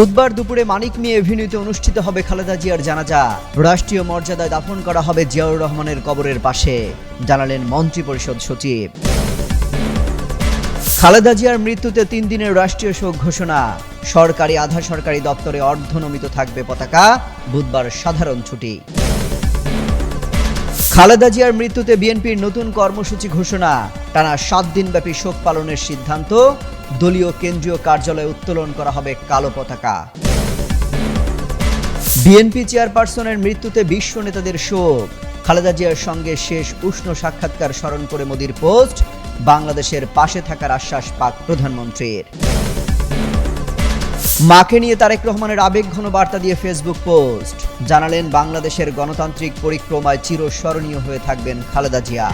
বুধবার দুপুরে মানিক মিয়া এভিনিউতে অনুষ্ঠিত হবে খালেদা জিয়ার জানাজা। রাষ্ট্রীয় মর্যাদায় দাফন করা হবে জিয়াউর রহমানের কবরের পাশে, জানালেন মন্ত্রিপরিষদ সচিব। খালেদা জিয়ার মৃত্যুতে তিন দিনের রাষ্ট্রীয় শোক ঘোষণা। সরকারি আধা সরকারি দপ্তরে অর্ধনমিত থাকবে পতাকা, বুধবার সাধারণ ছুটি। খালেদা জিয়ার মৃত্যুতে বিএনপির নতুন কর্মসূচি ঘোষণা। টানা সাত দিনব্যাপী শোক পালনের সিদ্ধান্ত, দলীয় কেন্দ্রীয় কার্যালয়ে উত্তোলন করা হবে কালো পতাকা। বিএনপি চেয়ারপারসনের মৃত্যুতে বিশ্ব নেতাদের শোক। খালেদা জিয়ার সঙ্গে শেষ উষ্ণ সাক্ষাৎকার স্মরণ করে মোদির পোস্ট, বাংলাদেশের পাশে থাকার আশ্বাস পাক প্রধানমন্ত্রীর। মাকে নিয়ে তারেক রহমানের আবেগ ঘন বার্তা দিয়ে ফেসবুক পোস্ট জানালেন, বাংলাদেশের গণতান্ত্রিক পরিক্রমায় চিরস্মরণীয় হয়ে থাকবেন খালেদা জিয়া।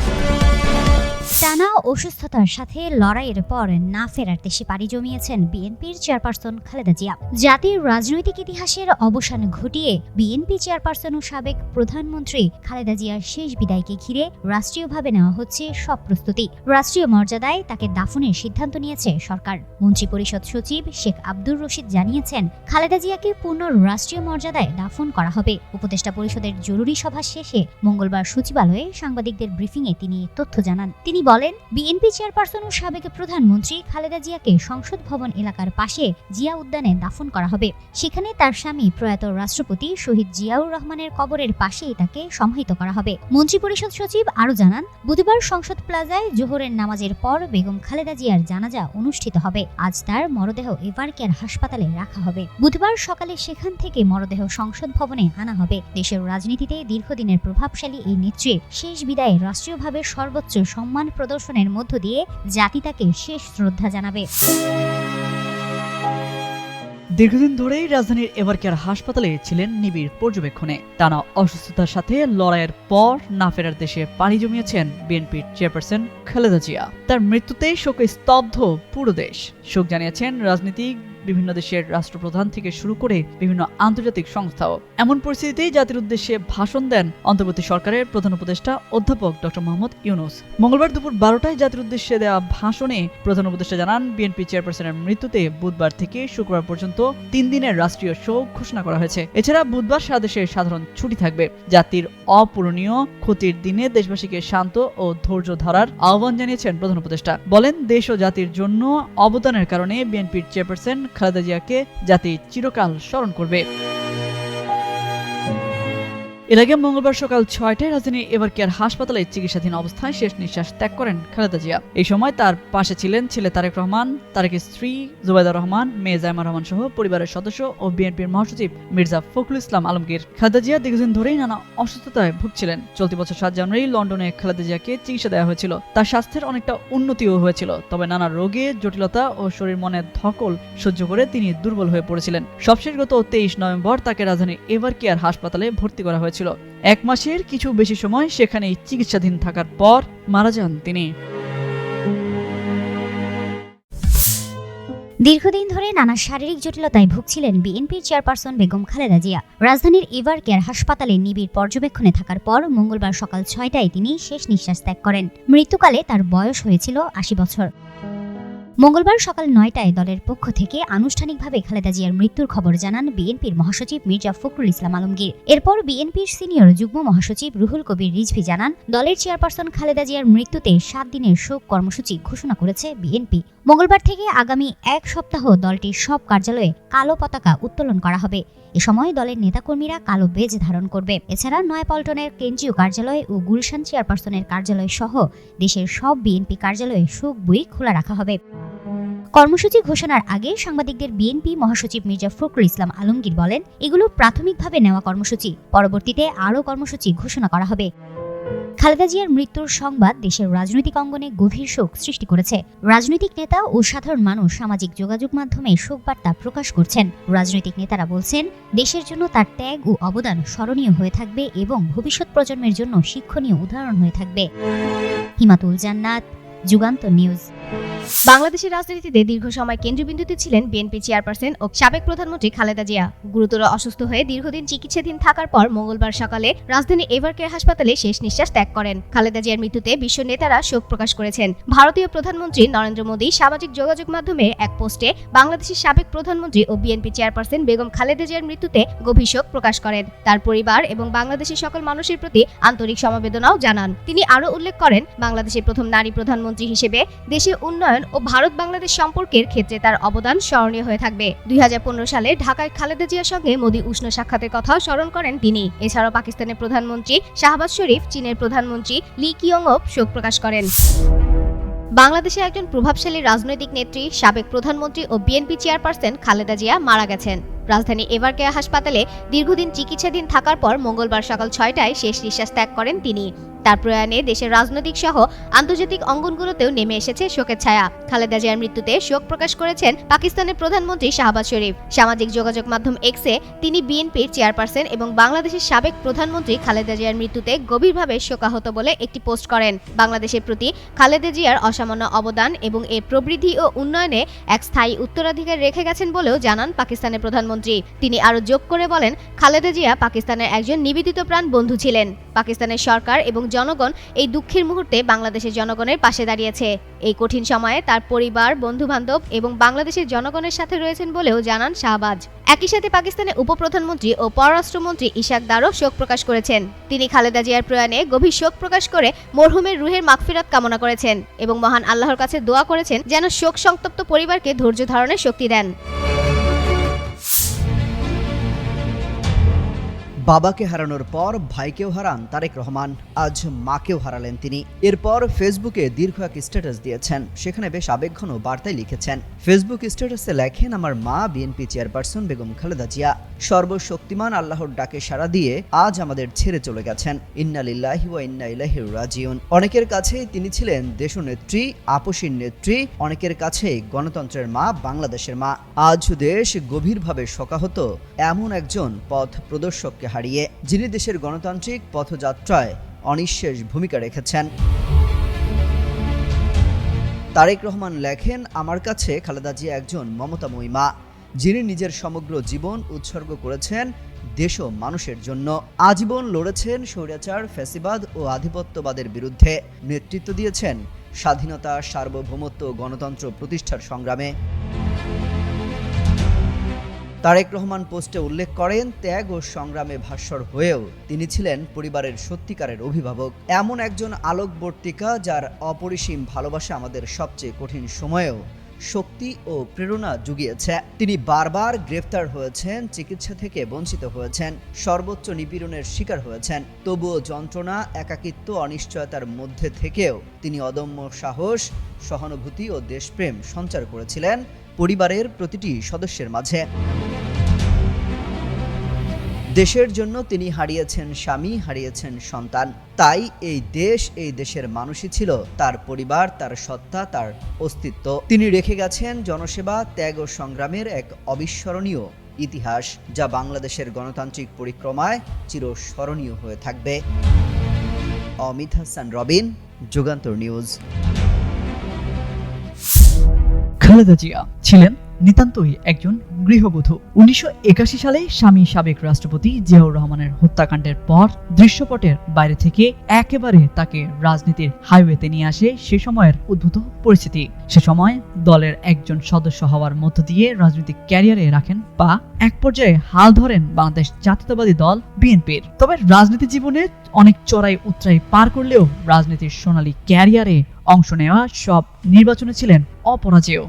টানা অসুস্থতার সাথে লড়াইয়ের পর না ফেরার দেশে পাড়ি জমিয়েছেন বিএনপির চেয়ারপারসন খালেদা জিয়া। জাতির রাজনৈতিক ইতিহাসের অবসান ঘটিয়ে বিএনপি চেয়ারপারসন ও সাবেক প্রধানমন্ত্রী খালেদা জিয়ার শেষ বিদায়কে ঘিরে রাষ্ট্রীয়ভাবে নেওয়া হচ্ছে সব প্রস্তুতি। রাষ্ট্রীয় মর্যাদায় তাকে দাফনের সিদ্ধান্ত নিয়েছে সরকার। মন্ত্রিপরিষদ সচিব শেখ আব্দুর রশিদ জানিয়েছেন, খালেদা জিয়াকে পূর্ণ রাষ্ট্রীয় মর্যাদায় দাফন করা হবে। উপদেষ্টা পরিষদের জরুরি সভা শেষে মঙ্গলবার সচিবালয়ে সাংবাদিকদের ব্রিফিংয়ে তিনি তথ্য জানান। তিনি বলেন, বিএনপি চেয়ারপারসন ও সাবেক প্রধানমন্ত্রী খালেদা জিয়াকে সংসদ ভবন এলাকার পাশে জিয়া উদ্যানে দাফন করা হবে। সেখানে তার স্বামী প্রয়াত রাষ্ট্রপতি শহীদ জিয়াউর রহমানের কবরের পাশেই তাকে সমাহিত করা হবে। মন্ত্রিপরিষদ সচিব আরও জানান, বুধবার সংসদ প্লাজায় জোহরের নামাজের পর বেগম খালেদা জিয়ার জানাজা অনুষ্ঠিত হবে। আজ তার মরদেহ এভার কেয়ার হাসপাতালে রাখা হবে। বুধবার সকালে সেখান থেকে মরদেহ সংসদ ভবনে আনা হবে। দেশের রাজনীতিতে দীর্ঘদিনের প্রভাবশালী এই নেত্রীর শেষ বিদায়ে রাষ্ট্রীয়ভাবে সর্বোচ্চ সম্মান প্রদর্শনের মধ্য দিয়ে জাতি তাকে শেষ শ্রদ্ধা জানাবে। দীর্ঘদিন ধরেই রাজধানীর এভারকেয়ার হাসপাতালে ছিলেন নিবিড় পর্যবেক্ষণে। টানা অসুস্থতার সাথে লড়াইয়ের পর না ফেরার দেশে পাড়ি জমিয়েছেন বিএনপির চেয়ারপারসন খালেদা জিয়া। তার মৃত্যুতে শোকে স্তব্ধ পুরো দেশ। শোক জানিয়েছেন রাজনীতিক বিভিন্ন দেশের রাষ্ট্রপ্রধান থেকে শুরু করে বিভিন্ন আন্তর্জাতিক সংস্থাও। এমন পরিস্থিতিতে জাতির উদ্দেশ্যে ভাষণ দেন অন্তর্বর্তী সরকারের প্রধান উপদেষ্টা অধ্যাপক ডক্টর মোহাম্মদ ইউনুস। মঙ্গলবার দুপুর বারোটায় জাতির উদ্দেশ্যে দেওয়া ভাষণে প্রধান উপদেষ্টা জানান, বিএনপি চেয়ারপারসনের মৃত্যুতে বুধবার থেকে শুক্রবার পর্যন্ত তিন দিনের রাষ্ট্রীয় শোক ঘোষণা করা হয়েছে। এছাড়া বুধবার সারা দেশের সাধারণ ছুটি থাকবে। জাতির অপূরণীয় ক্ষতির দিনে দেশবাসীকে শান্ত ও ধৈর্য ধরার আহ্বান জানিয়েছেন প্রধান উপদেষ্টা। বলেন, দেশ ও জাতির জন্য অবদানের কারণে বিএনপির চেয়ারপারসন খালেদা জিয়াকে জাতি চিরকাল স্মরণ করবে। এর আগে মঙ্গলবার সকাল ছয়টায় রাজধানী এবার কেয়ার হাসপাতালে চিকিৎসাধীন অবস্থায় শেষ নিঃশ্বাস ত্যাগ করেন খালেদা জিয়া। এই সময় তার পাশে ছিলেন ছেলে তারেক রহমান, তারেকের স্ত্রী জুবাইদা রহমান, মেয়ে জায়মা রহমান সহ পরিবারের সদস্য ও বিএনপির মহাসচিব মির্জা ফখরুল ইসলাম আলমগীর। খালেদা জিয়া দীর্ঘদিন ধরেই নানা অসুস্থতায় ভুগছিলেন। চলতি বছর সাত জানুয়ারি লন্ডনে খালেদা জিয়াকে চিকিৎসা দেওয়া হয়েছিল। তার স্বাস্থ্যের অনেকটা উন্নতিও হয়েছিল, তবে নানা রোগে, জটিলতা ও শরীর মনের ধকল সহ্য করে তিনি দুর্বল হয়ে পড়েছিলেন। সবশেষ গত তেইশ নভেম্বর তাকে রাজধানীর এভার কেয়ার হাসপাতালে ভর্তি করা হয়েছিল এক মাসের কিছু বেশি সময় সেখানেই চিকিৎসাধীন থাকার পর মারা যান তিনি। দীর্ঘদিন ধরে নানা শারীরিক জটিলতায় ভুগছিলেন বিএনপির চেয়ারপারসন বেগম খালেদা জিয়া। রাজধানীর এভার কেয়ার হাসপাতালে নিবিড় পর্যবেক্ষণে থাকার পর মঙ্গলবার সকাল ছয়টায় তিনি শেষ নিঃশ্বাস ত্যাগ করেন। মৃত্যুকালে তার বয়স হয়েছিল আশি বছর। মঙ্গলবার সকাল নয়টায় দলের পক্ষ থেকে আনুষ্ঠানিকভাবে খালেদা জিয়ার মৃত্যুর খবর জানান বিএনপির মহাসচিব মির্জা ফখরুল ইসলাম আলমগীর। এরপর বিএনপির সিনিয়র যুগ্ম মহাসচিব রুহুল কবির রিজভি জানান, দলের চেয়ারপারসন খালেদা জিয়ার মৃত্যুতে সাত দিনের শোক কর্মসূচি ঘোষণা করেছে বিএনপি। মঙ্গলবার থেকে আগামী এক সপ্তাহ দলটির সব কার্যালয়ে কালো পতাকা উত্তোলন করা হবে। এ সময় দলের নেতাকর্মীরা কালো বেজ ধারণ করবে। এছাড়া নয়াপল্টনের কেন্দ্রীয় কার্যালয় ও গুলশান চেয়ারপারসনের কার্যালয় সহ দেশের সব বিএনপি কার্যালয়ে শোক বই খোলা রাখা হবে। কর্মসূচি ঘোষণার আগে সাংবাদিকদের বিএনপি মহাসচিব মির্জা ফখরুল ইসলাম আলমগীর বলেন, এগুলো প্রাথমিকভাবে নেওয়া কর্মসূচি। পরবর্তীতে আরও কর্মসূচি ঘোষণা করা হবে। খালেদা জিয়ার মৃত্যুর সংবাদ দেশের রাজনৈতিক অঙ্গনে গভীর শোক সৃষ্টি করেছে। রাজনৈতিক নেতা ও সাধারণ মানুষ সামাজিক যোগাযোগ মাধ্যমে শোক বার্তা প্রকাশ করছেন। রাজনৈতিক নেতারা বলছেন, দেশের জন্য তার ত্যাগ ও অবদান স্মরণীয় হয়ে থাকবে এবং ভবিষ্যৎ প্রজন্মের জন্য শিক্ষণীয় উদাহরণ হয়ে থাকবে। হিমাতুল জান্নাত, যুগান্ত নিউজ। বাংলাদেশের রাজনীতিতে দীর্ঘ সময় কেন্দ্রবিন্দুতে ছিলেন বিএনপি চেয়ারপারসন ও সাবেক প্রধানমন্ত্রী খালেদা জিয়া। গুরুতর অসুস্থ হয়ে দীর্ঘদিন চিকিৎসাধীন থাকার পর মঙ্গলবার সকালে রাজধানী এভারকেয়ার হাসপাতালে শেষ নিঃশ্বাস ত্যাগ করেন। খালেদা জিয়ার মৃত্যুতে বিশ্ব নেতারা শোক প্রকাশ করেছেন। ভারতীয় প্রধানমন্ত্রী নরেন্দ্র মোদী সামাজিক যোগাযোগ মাধ্যমে এক পোস্টে বাংলাদেশের সাবেক প্রধানমন্ত্রী ও বিএনপি চেয়ারপারসন বেগম খালেদা জিয়ার মৃত্যুতে গভীর শোক প্রকাশ করেন। তার পরিবার এবং বাংলাদেশের সকল মানুষের প্রতি আন্তরিক সমবেদনাও জানান। তিনি আরও উল্লেখ করেন, বাংলাদেশের প্রথম নারী প্রধানমন্ত্রী হিসেবে দেশের উন্নয়ন ও ভারত বাংলাদেশ সম্পর্কের ক্ষেত্রে তার অবদান স্মরণীয় হয়ে থাকবে। দুই সালে ঢাকায় খালেদা জিয়ার সঙ্গে মোদী উষ্ণ সাক্ষাতের কথাও স্মরণ করেন তিনি। এছাড়াও পাকিস্তানের প্রধানমন্ত্রী শাহবাজ শরীফ, চীনের প্রধানমন্ত্রী লি কিয়ংও শোক প্রকাশ করেন। বাংলাদেশের একজন প্রভাবশালী রাজনৈতিক নেত্রী, সাবেক প্রধানমন্ত্রী ও বিএনপি চেয়ারপারসন খালেদা জিয়া মারা গেছেন। রাজধানী এভারকেয়া হাসপাতালে দীর্ঘদিন চিকিৎসাধীন থাকার পর মঙ্গলবার সকাল ছয়টায় শেষ নিঃশ্বাস ত্যাগ করেন তিনি। তার প্রয়াণে দেশের রাজনৈতিক সহ আন্তর্জাতিক অঙ্গনগুলোতেও নেমে এসেছে শোকের ছায়া। খালেদা জিয়ার মৃত্যুতে শোক প্রকাশ করেছেন পাকিস্তানের প্রধানমন্ত্রী শাহবাজ শরীফ। সামাজিক যোগাযোগ মাধ্যম এক্সে তিনি বিএনপির চেয়ারপারসন এবং বাংলাদেশের সাবেক প্রধানমন্ত্রী খালেদা জিয়ার মৃত্যুতে গভীরভাবে শোকাহত বলে একটি পোস্ট করেন। বাংলাদেশের প্রতি খালেদা জিয়ার অসামান্য অবদান এবং এর প্রবৃদ্ধি ও উন্নয়নে এক স্থায়ী উত্তরাধিকার রেখে গেছেন বলেও জানান পাকিস্তানের প্রধানমন্ত্রী। তিনি আরও যোগ করে বলেন, খালেদা জিয়া পাকিস্তানের একজন নিবেদিত প্রাণ বন্ধু ছিলেন। পাকিস্তানের সরকার এবং জনগণ এই দুঃখের মুহূর্তে বাংলাদেশের জনগণের পাশে দাঁড়িয়েছে। এই কঠিন সময়ে তার পরিবার বন্ধু বান্ধব এবং বাংলাদেশের জনগণের সাথে রয়েছেন বলেও জানান শাহবাজ। একই সাথে পাকিস্তানের উপপ্রধানমন্ত্রী ও পররাষ্ট্রমন্ত্রী ইশাক দারও শোক প্রকাশ করেছেন। তিনি খালেদা জিয়ার প্রয়াণে গভীর শোক প্রকাশ করে মরহুমের রুহের মাগফিরাত কামনা করেছেন এবং মহান আল্লাহর কাছে দোয়া করেছেন যেন শোক সংতপ্ত পরিবারকে ধৈর্য ধারণের শক্তি দেন। বাবাকে হারানোর পর ভাইকেও হারান তারেক রহমান, আজ মাকেও হারালেন তিনি। এরপর ফেসবুকে দীর্ঘ এক স্ট্যাটাস দিয়েছেন, সেখানে বেশ আবেগঘন বার্তায় লিখেছেন, ফেসবুক স্ট্যাটাসে লেখেন আমার মা, বিএনপি চেয়ারপারসন বেগম খালেদা জিয়া। সর্বশক্তিমান আল্লাহর ডাকে সাড়া দিয়ে আজ আমাদের ছেড়ে চলে গেছেন। ইন্না লিল্লাহি ওয়া ইন্না ইলাইহি রাজিউন। অনেকের কাছে তিনি ছিলেন দেশনেত্রী আপসীর নেত্রী, অনেকের কাছে গণতন্ত্রের মা, বাংলাদেশের মা। আজ দেশ গভীরভাবে শোকাহত এমন একজন পথ প্রদর্শককে হারিয়ে যিনি দেশের গণতান্ত্রিক পথযাত্রায় অনিঃশেষ ভূমিকা রেখেছেন। তারেক রহমান লেখেন, আমার কাছে খালেদা জিয়া একজন মমতাময়ী মা যিনি নিজের সমগ্র জীবন উৎসর্গ করেছেন দেশ ও মানুষের জন্য। আজীবন লড়েছেন স্বৈরাচার, ফ্যাসিবাদ ও আধিপত্যবাদের বিরুদ্ধে। নেতৃত্ব দিয়েছেন স্বাধীনতা, সার্বভৌমত্ব গণতন্ত্র প্রতিষ্ঠার সংগ্রামে। তারেক রহমান পোস্টে উল্লেখ করেন, ত্যাগ ও সংগ্রামে ভাস্বর হয়েও তিনি ছিলেন পরিবারের সত্যিকারের অভিভাবক। এমন একজন আলোকবর্তিকা যার অপরিসীম ভালোবাসা আমাদের সবচেয়ে কঠিন সময়েও শক্তি ও প্রেরণা জুগিয়েছে। তিনি বারবার গ্রেফতার হয়েছেন, চিকিৎসা থেকে বঞ্চিত হয়েছেন, সর্বোচ্চ নিপীড়নের শিকার হয়েছেন। তবুও যন্ত্রণা, একাকিত্ব, অনিশ্চয়তার মধ্যে থেকেও তিনি অদম্য সাহস, সহানুভূতি ও দেশপ্রেম সঞ্চার করেছিলেন পরিবারের প্রতিটি সদস্যের মাঝে। দেশের জন্য তিনি হারিয়েছেন স্বামী, হারিয়েছেন সন্তান। তাই এই দেশ এই দেশের মানুষই ছিল, তার পরিবার, তার সত্তা, তার অস্তিত্ব। তিনি রেখে গেছেন জনসেবা, ত্যাগ ও সংগ্রামের এক অবিস্মরণীয় ইতিহাস, যা বাংলাদেশের গণতান্ত্রিক পরিক্রমায় চিরস্মরণীয় হয়ে থাকবে। অমিত হাসান, রবিন, যুগান্তর নিউজ। খালেদা জিয়া ছিলেন নিতান্তই একজন গৃহবধূ। উনিশশো সালে স্বামী সাবেক রাষ্ট্রপতি জিয়াউর রহমানের হত্যাকাণ্ডের পর দৃশ্যপটের বাইরে থেকে একেবারে তাকে রাজনীতির হাইওয়েতে নিয়ে আসে সে সময়ের উদ্ভূত পরিস্থিতি। সে সময় দলের একজন সদস্য হওয়ার মধ্য দিয়ে রাজনৈতিক ক্যারিয়ারে রাখেন বা এক পর্যায়ে হাল ধরেন বাংলাদেশ জাতীয়তাবাদী দল বিএনপির। তবে রাজনীতি জীবনে অনেক চড়াই উত্তরাই পার করলেও রাজনীতির সোনালী ক্যারিয়ারে অংশ নেওয়া সব নির্বাচনে ছিলেন অপরাজেয়।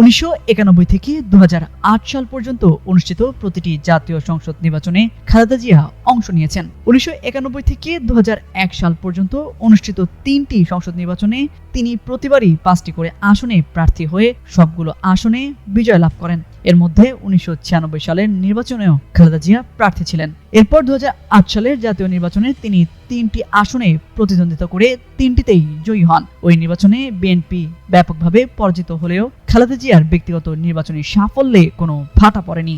উনিশশো একানব্বই থেকে দুহাজার আট সাল পর্যন্ত অনুষ্ঠিত প্রতিটি জাতীয় সংসদ নির্বাচনে খালেদা জিয়া অংশ নিয়েছেন। উনিশশো একানব্বই থেকে দুহাজার এক সাল পর্যন্ত অনুষ্ঠিত তিনটি সংসদ নির্বাচনে তিনি প্রতিবারই পাঁচটি করে আসনে প্রার্থী হয়ে সবগুলো আসনে বিজয় লাভ করেন। এর মধ্যে উনিশশো ছিয়ানব্বই সালের নির্বাচনেও খালেদা জিয়া প্রার্থী ছিলেন। এরপর দু হাজার আট সালের জাতীয় নির্বাচনে তিনি তিনটি আসনে প্রতিদ্বন্দ্বিতা করে তিনটিতেই জয়ী হন। ওই নির্বাচনে বিএনপি ব্যাপকভাবে পরাজিত হলেও খালেদা জিয়ার ব্যক্তিগত নির্বাচনী সাফল্যে কোনো ফাটা পড়েনি।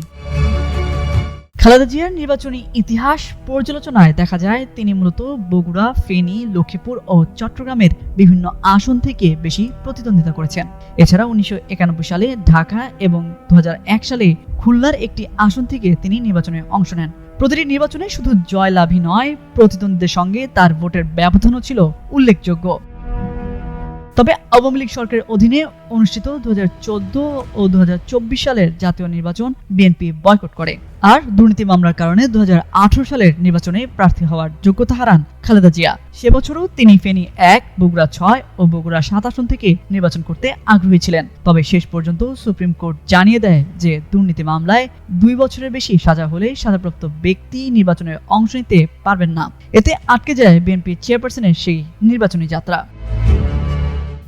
খালেদা জিয়ার নির্বাচনী ইতিহাস পর্যালোচনায় দেখা যায়, তিনি মূলত বগুড়া, ফেনী, লক্ষ্মীপুর ও চট্টগ্রামের বিভিন্ন আসন থেকে বেশি প্রতিদ্বন্দ্বিতা করেছেন। এছাড়া উনিশশো একানব্বই সালে ঢাকা এবং দু হাজার এক সালে খুলনার একটি আসন থেকে তিনি নির্বাচনে অংশ নেন। প্রতিটি নির্বাচনে শুধু জয়লাভই নয় প্রতিদ্বন্দ্বীদের সঙ্গে তার ভোটের ব্যবধানও ছিল উল্লেখযোগ্য। তবে আওয়ামী লীগ সরকারের অধীনে অনুষ্ঠিত দু হাজার চোদ্দ ও দু হাজার চব্বিশ সালের জাতীয় নির্বাচন বিএনপি বয়কট করে। আর দুর্নীতি মামলার কারণে দু হাজার আঠারো সালের নির্বাচনে প্রার্থী হওয়ার যোগ্যতা হারান খালেদা জিয়া। সে বছরও তিনি ফেনী এক, বগুড়া ছয় ও বগুড়া সাত আসন থেকে নির্বাচন করতে আগ্রহী ছিলেন। তবে শেষ পর্যন্ত সুপ্রিম কোর্ট জানিয়ে দেয় যে দুর্নীতি মামলায় দুই বছরের বেশি সাজা হলে সাজাপ্রাপ্ত ব্যক্তি নির্বাচনে অংশ নিতে পারবেন না। এতে আটকে যায় বিএনপি চেয়ারপারসনের সেই নির্বাচনী যাত্রা।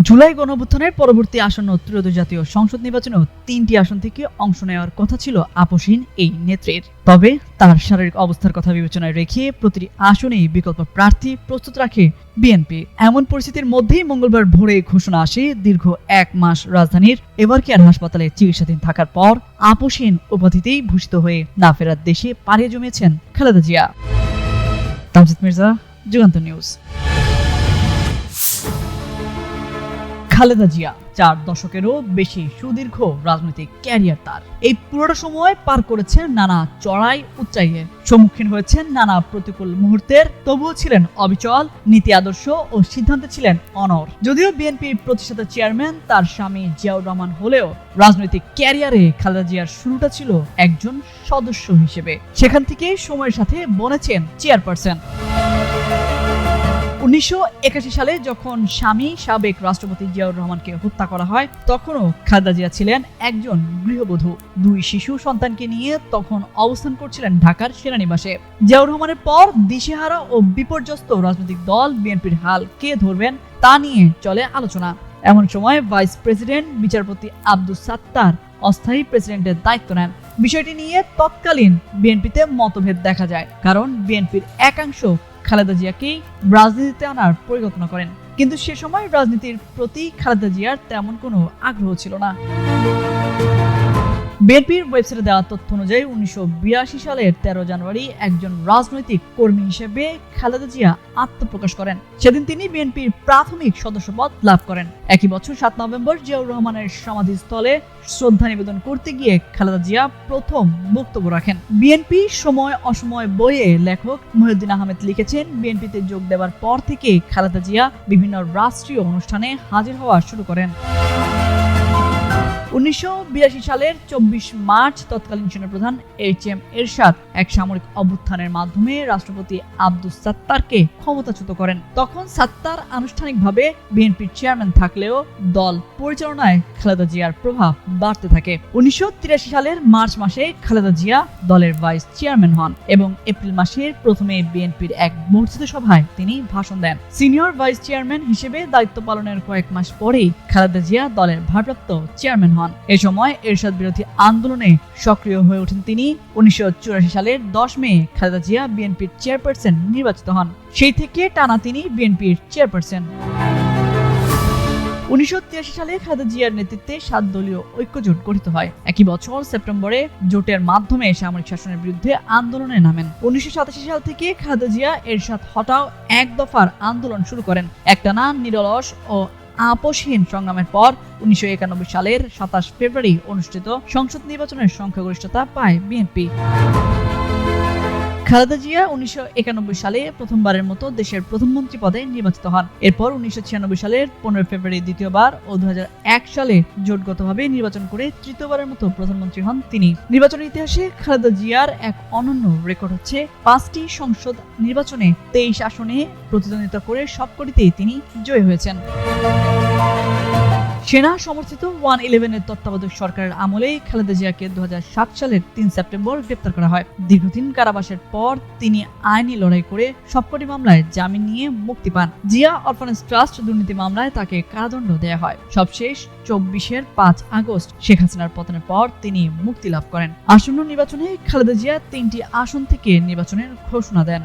জুলাই গণঅভ্যুত্থানের পরবর্তী আসন্ন ত্রয়োদশ জাতীয় সংসদ নির্বাচনেও তিনটি আসন থেকে অংশ নেওয়ার কথা ছিল আপসীন এই নেত্রীর। তবে তার শারীরিক অবস্থার কথা বিবেচনায় রেখে প্রতিটি আসনেই বিকল্প প্রার্থী প্রস্তুত রাখে বিএনপি। এমন পরিস্থিতির মধ্যেই মঙ্গলবার ভোরে ঘোষণা আসে দীর্ঘ এক মাস রাজধানীর এবার কেয়ার হাসপাতালে চিকিৎসাধীন থাকার পর আপসীন উপাধিতেই ভূষিত হয়ে না ফেরার দেশে পাড়িয়ে জমিয়েছেন খালেদা জিয়া। তামজিদ মির্জা যুগান্ত নিউজ। খালেদা জিয়া, চার দশকেরও বেশি সুদীর্ঘ রাজনৈতিক ক্যারিয়ার তার। এই পুরোটা সময় পার করেছেন নানা চড়াই উচ্চাইয়ের সম্মুখীন হয়েছেন নানা প্রতিকূল মুহূর্তের। তবুও ছিলেন অবিচল, নীতি আদর্শ ও সিদ্ধান্তে ছিলেন অনর। যদিও বিএনপির প্রতিষ্ঠাতা চেয়ারম্যান তার স্বামী জিয়াউর রহমান হলেও রাজনৈতিক ক্যারিয়ারে খালেদা জিয়ার শুরুটা ছিল একজন সদস্য হিসেবে। সেখান থেকে সময়ের সাথে বনেছেন চেয়ারপারসন। উনিশশো একাশি সালে যখন স্বামী সাবেক রাষ্ট্রপতি জিয়াউর রহমানকে হত্যা করা হয়, তখনও খালেদা জিয়া ছিলেন একজন গৃহবধূ। দুই শিশু সন্তানকে নিয়ে তখন অবস্থান করছিলেন ঢাকার সেনানিবাসে। জিয়াউর রহমানের পর দিশেহারা ও বিপর্যস্ত রাজনৈতিক দল বিএনপির হাল কে ধরবেন তা নিয়ে চলে আলোচনা। এমন সময় ভাইস প্রেসিডেন্ট, বিচারপতি আব্দুস সাত্তার অস্থায়ী প্রেসিডেন্টের দায়িত্ব নেন। বিষয়টি নিয়ে তৎকালীন বিএনপিতে মতভেদ দেখা যায়, কারণ বিএনপির একাংশ খালেদা জিয়াকেই রাজনীতিতে আনার পরিকল্পনা করেন। কিন্তু সে সময় রাজনীতির প্রতি খালেদা জিয়ার তেমন কোনো আগ্রহ ছিল না। বিএনপির ওয়েবসাইটে দেওয়া তথ্য অনুযায়ী উনিশশো বিরাশি সালের তেরো জানুয়ারি একজন রাজনৈতিক কর্মী হিসেবে খালেদা জিয়া আত্মপ্রকাশ করেন। সেদিন তিনি বিএনপির প্রাথমিক সদস্যপদ লাভ করেন। একই বছর সাত নভেম্বর জিয়াউর রহমানের সমাধিস্থলে শ্রদ্ধা নিবেদন করতে গিয়ে খালেদা জিয়া প্রথম বক্তব্য রাখেন। বিএনপি সময় অসময় বইয়ে লেখক মহিউদ্দিন আহমেদ লিখেছেন, বিএনপিতে যোগ দেওয়ার পর থেকে খালেদা জিয়া বিভিন্ন রাষ্ট্রীয় অনুষ্ঠানে হাজির হওয়া শুরু করেন। উনিশশো বিরাশি সালের চব্বিশ মার্চ তৎকালীন সেনাপ্রধান এইচ এম এরশাদ এক সামরিক অভ্যুত্থানের মাধ্যমে রাষ্ট্রপতি সাত্তারকে ক্ষমতাচ্যুত করেন। তখন সাত্তার আনুষ্ঠানিকভাবে বিএনপির চেয়ারম্যান থাকলেও দল পরিচালনায় খালেদা জিয়ার প্রভাব বাড়তে থাকে। উনিশশো তিরাশি সালের মার্চ মাসে খালেদা জিয়া দলের ভাইস চেয়ারম্যান হন এবং এপ্রিল মাসের প্রথমে বিএনপির এক মসজিদ সভায় তিনি ভাষণ দেন। সিনিয়র ভাইস চেয়ারম্যান হিসেবে দায়িত্ব পালনের কয়েক মাস পরেই খালেদা জিয়া দলের ভারপ্রাপ্ত চেয়ারম্যান হন। এ সময় এরশাদ বিরোধী আন্দোলনে সক্রিয় হয়ে ওঠেন তিনি। উনিশশো সালের দশ মে খালেদা জিয়া বিএনপির চেয়ারপারসন নির্বাচিত হন। সেই থেকে টানা তিনি বিএনপির চেয়ারপারসন। উনিশশো সালে খালেদা জিয়ার নেতৃত্বে সাত দলীয় ঐক্যজোট গঠিত হয়। একই বছর সেপ্টেম্বরে জোটের মাধ্যমে সামরিক শাসনের বিরুদ্ধে আন্দোলনে নামেন। উনিশশো সাতাশি সাল থেকে খালেদা জিয়া এরশাদ হটাও এক দফার আন্দোলন শুরু করেন। একটানা নিরলস ও আপোষহীন সংগ্রামের পর উনিশশো একানব্বই সালের সাতাশ ফেব্রুয়ারি অনুষ্ঠিত সংসদ নির্বাচনের সংখ্যাগরিষ্ঠতা পায় বিএনপি। খালেদা জিয়া উনিশশো একানব্বই সালে প্রথমবারের মতো দেশের প্রধানমন্ত্রী পদে নির্বাচিত হন। এরপর উনিশশো ছিয়ানব্বই সালের পনেরো ফেব্রুয়ারি দ্বিতীয়বার ও দু হাজার এক সালে জোটগতভাবে নির্বাচন করে তৃতীয়বারের মতো প্রধানমন্ত্রী হন তিনি। নির্বাচনের ইতিহাসে খালেদা জিয়ার এক অনন্য রেকর্ড হচ্ছে পাঁচটি সংসদ নির্বাচনে তেইশ আসনে প্রতিদ্বন্দ্বিতা করে সবকটিতেই তিনি জয়ী হয়েছেন। সেনা সমর্থিত ওয়ান ইলেভেনের তত্ত্বাবধায়ক সরকারের আমলেই খালেদা জিয়াকে দু হাজার সাত সালের তিন সেপ্টেম্বর গ্রেপ্তার করা হয়। দীর্ঘদিন কারাবাসের পর তিনি আইনি লড়াই করে সবকটি মামলায় জামিন নিয়ে মুক্তি পান। জিয়া অরফানেজ ট্রাস্ট দুর্নীতি মামলায় তাকে কারাদণ্ড দেওয়া হয়। সবশেষ চব্বিশের পাঁচ আগস্ট শেখ হাসিনার পতনের পর তিনি মুক্তি লাভ করেন। আসন্ন নির্বাচনে খালেদা জিয়া তিনটি আসন থেকে নির্বাচনের ঘোষণা দেন।